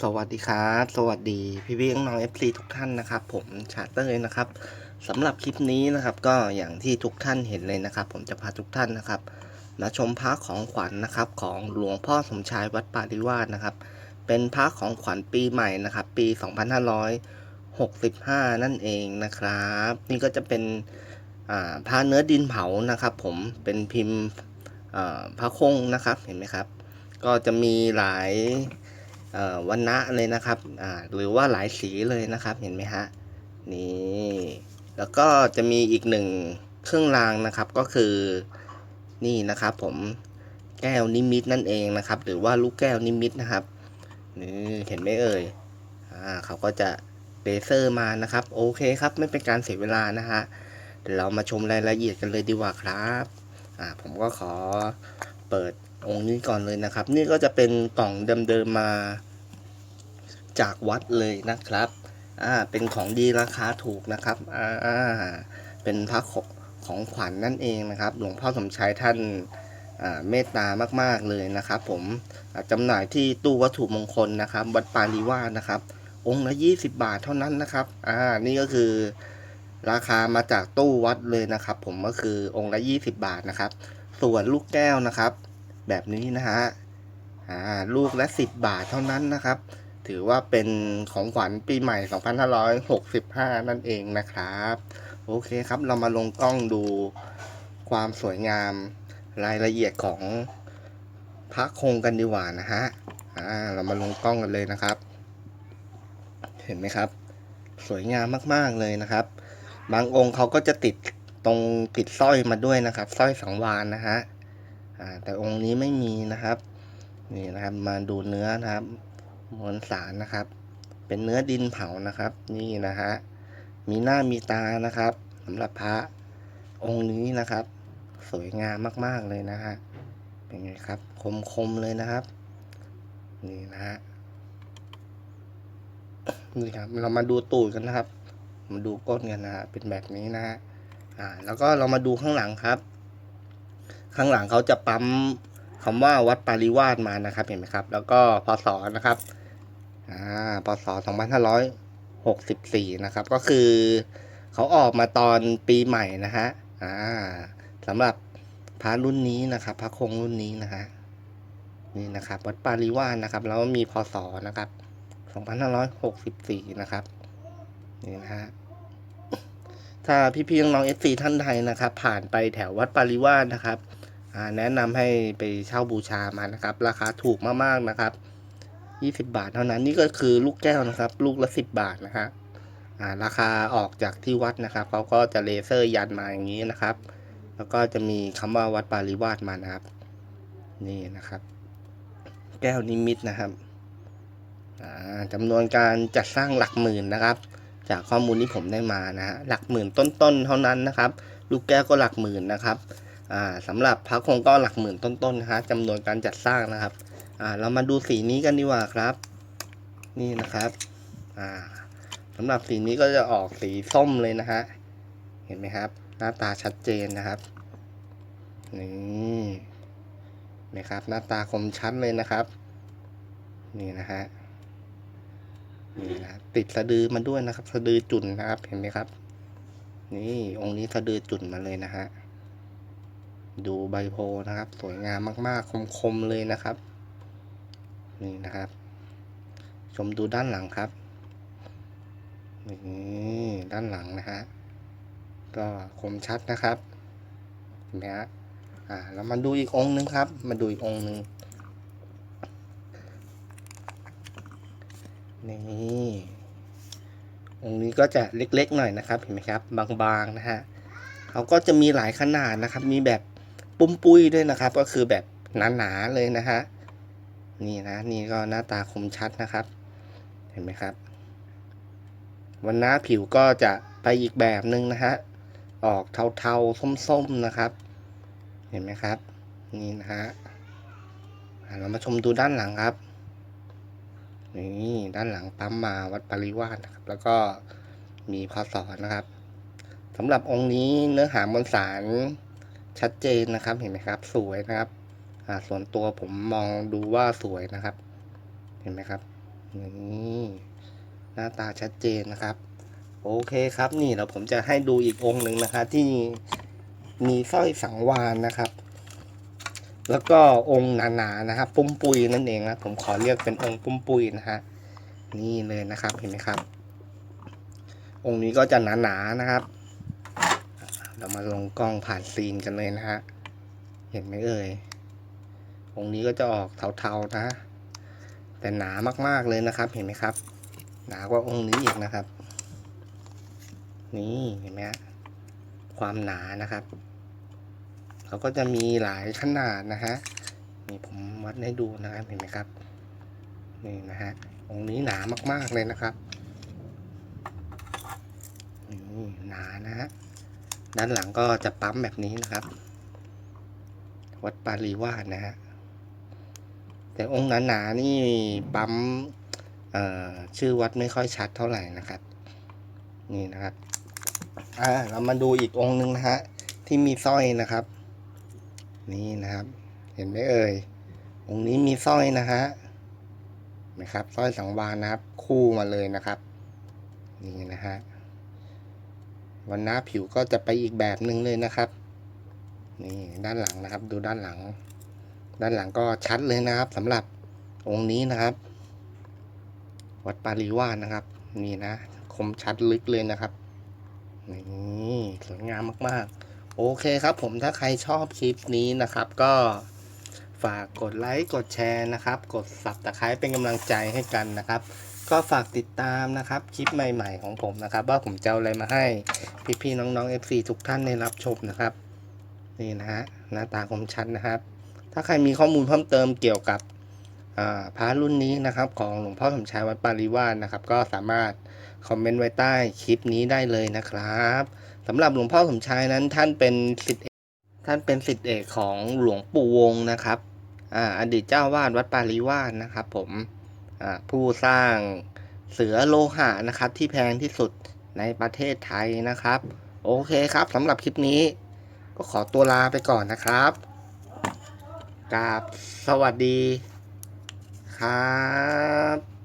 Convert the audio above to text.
สวัสดีครับ สวัสดีพี่พี่น้องเอฟซีทุกท่านนะครับ ผมชาเตอร์นะครับสำหรับคลิปนี้นะครับ ก็อย่างที่ทุกท่านเห็นเลยนะครับ ผมจะพาทุกท่านนะครับมาชมพระของขวัญนะครับ ของหลวงพ่อสมชายวัดปาริวาสนะครับ เป็นพระของขวัญปีใหม่นะครับ ปี 2565 นั่นเองนะครับ นี่ก็จะเป็นพระเนื้อดินเผานะครับ ผมเป็นพิมพ์พระคงนะครับเห็นไหมครับ ก็จะมีหลาย วันณะเลยนะครับหรือว่าหลายสีเลยนะครับเห็นไหมฮะนี่แล้วก็จะมีอีกหนึ่งเครื่องรางนะครับก็คือนี่นะครับผมแก้วนิมิตนั่นเองนะครับ หรือว่าลูกแก้วนิมิตนะครับนี่เห็นไหมเอ่ยอ่าเขาก็จะเลเซอร์มานะครับ โอเคครับไม่เป็นการเสียเวลานะฮะเดี๋ยวเรามาชมรายละเอียดกันเลยดีกว่าครับอ่าผมก็ขอเปิด องค์นี้ก่อนเลยนะครับ นี่ก็จะเป็นกล่องเดิมๆมา จากวัดเลยนะครับอ่าเป็นของดีราคาถูกนะครับอ่าเป็นพระของขวัญนนั่นเองนะครับ หลวงพ่อสมชายท่านเมตตามากๆเลยนะครับ ผมอ่าจำหน่ายที่ตู้วัตถุมงคลนะครับวัดปาริวาสนะครับ องค์ละ20 บาทเท่านั้นนะครับอ่านี่ก็คือราคามาจากตู้วัดเลยนะครับ ผมก็คือองค์ละ 20 บาทนะครับ ส่วนลูกแก้วนะครับ แบบนี้นะฮะอ่าลูกละ 10 บาทเท่านั้นนะครับ ถือว่าเป็นของขวัญปีใหม่ 2565 นั่นเองนะครับ โอเคครับเรามาลงกล้องดูความสวยงามรายละเอียดของพระคงกันดีกว่านะฮะอ่าเรามาลงกล้องกันเลยนะครับ เห็นไหมครับ สวยงามมากๆเลยนะครับ บางองค์เขาก็จะติดตรงติดสร้อยมาด้วยนะครับสร้อยสังวานนะฮะ แต่องค์นี้ไม่มีนะครับนี่นะครับมาดูเนื้อนะครับมวลสารนะครับ เป็นเนื้อดินเผานะครับ นี่นะฮะมีหน้ามีตานะครับสำหรับพระองค์นี้นะครับ สวยงามมาก ๆเลยนะฮะเป็นไงครับคมๆเลยนะครับ นี่นะฮะนี่ครับเรามาดูตูดกันนะครับ มาดูก้นกันนะฮะเป็นแบบนี้นะฮะอ่า แล้วก็เรามาดูข้างหลังครับ ข้างหลังเขาจะปั๊มคำว่าวัดปาริวาสมานะครับเห็นไหมครับ แล้วก็พศนะครับอ่าพศ2564นะครับ ก็คือเขาออกมาตอนปีใหม่นะฮะอ่าสำหรับพระรุ่นนี้นะครับ พระคงรุ่นนี้นะฮะนี่นะครับ วัดปาริวาสนะครับ แล้วมีพศนะครับ2564นะครับนี่นะฮะถ้าพี่ๆน้องๆ FC ท่านใดนะครับ ผ่านไปแถววัดปาริวาสนะครับ แนะนำให้ไปเช่าบูชามานะครับ ราคาถูกมากๆนะครับ20บาทเท่านั้นนี่ก็คือลูกแก้วนะครับ ลูกละ10บาทนะฮะอ่าราคาออกจากที่วัดนะครับเขาก็จะเลเซอร์ยันมาอย่างนี้นะครับ แล้วก็จะมีคำว่าวัดปาริวาสมานะครับ นี่นะครับ แก้วนิมิตนะครับอ่าจำนวนการจัดสร้างหลักหมื่นนะครับ จากข้อมูลที่ผมได้มานะฮะหลักหมื่นต้นๆเท่านั้นนะครับ ลูกแก้วก็หลักหมื่นนะครับ สำหรับพระคงก็หลักหมื่นต้นๆนะฮะจำนวนการจัดสร้างนะครับเรามาดูสีนี้กันดีกว่าครับ นี่นะครับสำหรับสีนี้ก็จะออกสีส้มเลยนะฮะเห็นไหมครับ หน้าตาชัดเจนนะครับนี่นะครับ หน้าตาคมชัดเลยนะครับ นี่นะฮะนี่นะติดสะดือมาด้วยนะครับ สะดือจุ่นนะครับเห็นไหมครับ นี่องค์นี้สะดือจุ่นมาเลยนะฮะ ดูใบโพนะครับ สวยงามมากๆ คมๆเลยนะครับ นี่นะครับ ชมดูด้านหลังครับ นี่ด้านหลังนะฮะ ก็คมชัดนะครับเห็นไหมฮะ อ่าเรามาดูอีกองค์หนึ่งครับ มาดูอีกองค์หนึ่งนี่องค์นี้ก็จะเล็กๆหน่อยนะครับ เห็นไหมครับ บางๆนะฮะเขาก็จะมีหลายขนาดนะครับ มีแบบ ปุ้มปุ้ยด้วยนะครับ ก็คือแบบหนาๆเลยนะฮะนี่นะนี่ก็หน้าตาคมชัดนะครับ เห็นไหมครับ วันหน้าผิวก็จะไปอีกแบบหนึ่งนะฮะออกเทาๆส้มๆนะครับ เห็นไหมครับ นี่นะฮะเรามาชมดูด้านหลังครับนี่ด้านหลังปั๊มมาวัดปริวาสนะครับ แล้วก็มีพศนะครับสำหรับองค์นี้เนื้อหามวลสาร ชัดเจนนะครับเห็นไหมครับ สวยนะครับ อ่าส่วนตัวผมมองดูว่าสวยนะครับ เห็นไหมครับนี่หน้าตาชัดเจนนะครับ โอเคครับ นี่เดี๋ยวผมจะให้ดูอีกองค์หนึ่งนะคะที่มีสร้อยสังวานนะครับ แล้วก็องค์หนาๆนะครับ ปุ้มปุยนั่นเองนะผมขอเรียกเป็นองค์ปุ้มปุยนะฮะนี่เลยนะครับเห็นไหมครับ องค์นี้ก็จะหนาๆนะครับ เรามาลงกล้องผ่านซีนกันเลยนะฮะ เห็นไหมเอ่ย องค์นี้ก็จะออกเทาๆนะ แต่หนามากๆเลยนะครับ เห็นไหมครับ หนากว่าองค์นี้อีกนะครับ นี่เห็นไหมฮะ ความหนานะครับ เขาก็จะมีหลายขนาดนะฮะ นี่ผมวัดให้ดูนะครับ เห็นไหมครับ นี่นะฮะ องค์นี้หนามากๆเลยนะครับ นี่หนานะฮะ ด้านหลังก็จะปั๊มแบบนี้นะครับ วัดปารีวาสนะฮะ แต่องค์หนาๆนี่ปั๊มชื่อวัดไม่ค่อยชัดเท่าไหร่นะครับ นี่นะครับ อ่า เรามาดูอีกองค์หนึ่งนะฮะ ที่มีสร้อยนะครับ นี่นะครับ เห็นไหมเอ่ย องค์นี้มีสร้อยนะฮะนไหมครับสร้อยสังวานนะครับ คู่มาเลยนะครับ นี่นะฮะ วันหน้าผิวก็จะไปอีกแบบหนึ่งเลยนะครับ นี่ด้านหลังนะครับ ดูด้านหลัง ด้านหลังก็ชัดเลยนะครับสำหรับองค์นี้นะครับ วัดปารีวาสนะครับ นี่นะ คมชัดลึกเลยนะครับนี่สวยงามมากๆ โอเคครับผมถ้าใครชอบคลิปนี้นะครับ ก็ฝากกดไลค์กดแชร์นะครับ กดสับตะไคร้เป็นกำลังใจให้กันนะครับ ก็ฝากติดตามนะครับคลิปใหม่ๆของผมนะครับ ว่าผมจะเอาอะไรมาให้พี่ๆน้องๆ FC ทุกท่านได้รับชมนะครับ นี่นะฮะหน้าตาคมชัดนะครับ ถ้าใครมีข้อมูลเพิ่มเติมเกี่ยวกับพระรุ่นนี้นะครับของหลวงพ่อสมชายวัดปาริวาสนะครับ ก็สามารถคอมเมนต์ไว้ใต้คลิปนี้ได้เลยนะครับสำหรับหลวงพ่อสมชายนั้นท่านเป็นศิษย์ท่านเป็นศิษย์เอกของหลวงปู่วงนะครับออดีตเจ้าวาดวัดปาริวาสนะครับผม ผู้สร้างเสือโลหะนะครับ ที่แพงที่สุดในประเทศไทยนะครับ โอเคครับสำหรับคลิปนี้ ก็ขอตัวลาไปก่อนนะครับกราบสวัสดีครับ